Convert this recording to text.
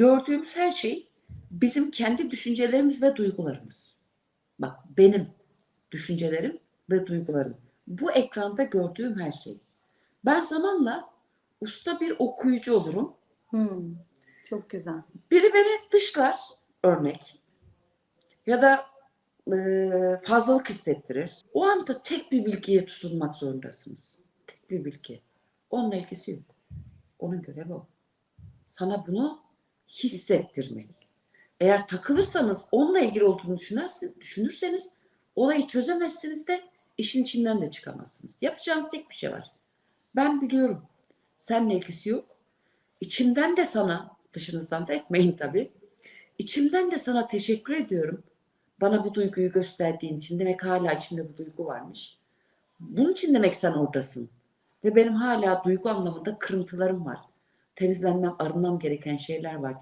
gördüğümüz her şey bizim kendi düşüncelerimiz ve duygularımız. Bak benim düşüncelerim ve duygularım. Bu ekranda gördüğüm her şey. Ben zamanla usta bir okuyucu olurum. Hmm, Çok güzel. Biri beni dışlar örnek ya da e, fazlalık hissettirir. O anda tek bir bilgiye tutunmak zorundasınız. Tek bir bilgi. Onunla ilgisi yok. Onun görevi o. Sana bunu hissettirmek. Eğer takılırsanız onunla ilgili olduğunu düşünürseniz, düşünürseniz olayı çözemezsiniz de işin içinden de çıkamazsınız. Yapacağınız tek bir şey var. Ben biliyorum. Seninle ilgisi yok. İçimden de sana, dışınızdan da etmeyin tabii. İçimden de sana teşekkür ediyorum. Bana bu duyguyu gösterdiğin için demek hala içimde bu duygu varmış. Bunun için demek sen oradasın. Ve benim hala duygu anlamında kırıntılarım var. Temizlenmem, arınmam gereken şeyler var.